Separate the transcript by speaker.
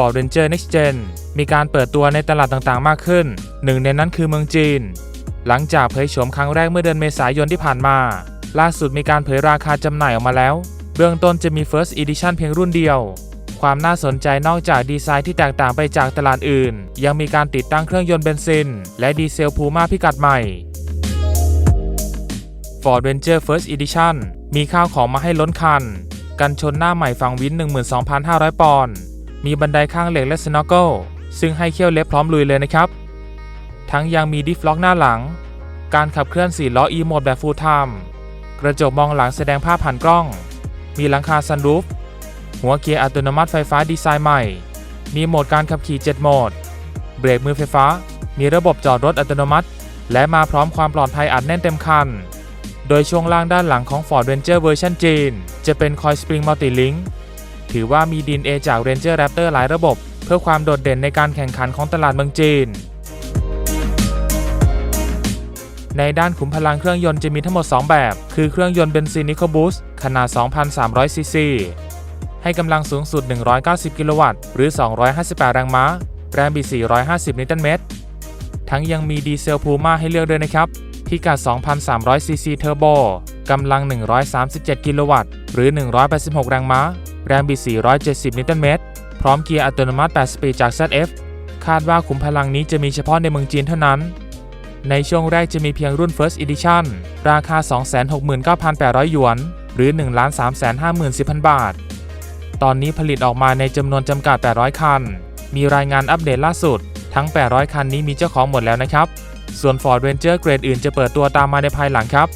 Speaker 1: Ford Ranger Next Gen มีการเปิดตัวในตลาดต่างๆ มากขึ้น หนึ่งในนั้นคือเมืองจีน หลังจากเผยโฉมครั้งแรกเมื่อเดือนเมษายนที่ผ่านมา ล่าสุดมีการเผยราคาจำหน่ายออกมาแล้ว เบื้องต้นจะมี First Edition เพียงรุ่นเดียว ความน่าสนใจนอกจากดีไซน์ที่แตกต่างไปจากตลาดอื่น ยังมีการติดตั้งเครื่องยนต์เบนซิน และดีเซลพูม่าพิกัดใหม่ Ford Ranger First Edition มีข้าวของมาให้ล้นคัน กันชนหน้าใหม่ฝั่งวิน 12,500 ปอนด์ มีบันไดข้างเหล็กและสโนว์เกิลซึ่งให้เขี้ยวเล็บพร้อมลุยเลยนะครับ ทั้งยังมีดิฟล็อกหน้าหลัง การขับเคลื่อน4ล้อ e โหมดแบบ Full Time กระจกมองหลังแสดงภาพผ่านกล้อง มีหลังคาซันรูฟหัวเกียร์อัตโนมัติไฟฟ้าดีไซน์ใหม่ มีโหมดการขับขี่ 7 โหมด เบรกมือไฟฟ้า มีระบบจอดรถอัตโนมัติ และมาพร้อมความปลอดภัยอัดแน่นเต็มคัน โดยช่วงล่างด้านหลังของ Ford Ranger เวอร์ชันจีน จะเป็นคอยสปริงมัลติลิง ถือว่ามีดีเอจาก Ranger Raptor หลายระบบ เพื่อความโดดเด่นในการแข่งขันของตลาดเมืองจีน ในด้านขุมพลังเครื่องยนต์จะมีทั้งหมด 2 แบบ คือเครื่องยนต์เบนซิน EcoBoost ขนาด 2,300 ซีซี ให้กำลังสูงสุด 190 กิโลวัตต์ หรือ 258 แรงม้า แรงบิด 450 นิวตันเมตร ทั้งยังมีดีเซลพูม่าให้เลือกด้วยนะครับพิกัด 2,300 ซีซีเทอร์โบ กำลัง 137 กิโลวัตต์ หรือ 186 แรงม้า แรงบิด 470 นิวตันเมตร พร้อมเกียร์อัตโนมัติ 8 สปีดจาก ZF คาดว่าขุมพลังนี้จะมีเฉพาะในเมืองจีนเท่านั้น ในช่วงแรกจะมีเพียงรุ่น First Edition ราคา 269,800 หยวน หรือ 1,354,000 บาท ตอนนี้ผลิตออกมาในจำนวนจำกัด 800 คัน มีรายงานอัปเดตล่าสุด ทั้ง 800 คันนี้มีเจ้าของหมดแล้วนะครับ ส่วน Ford Ranger เกรดอื่นจะเปิดตัวตามมาในภายหลังครับ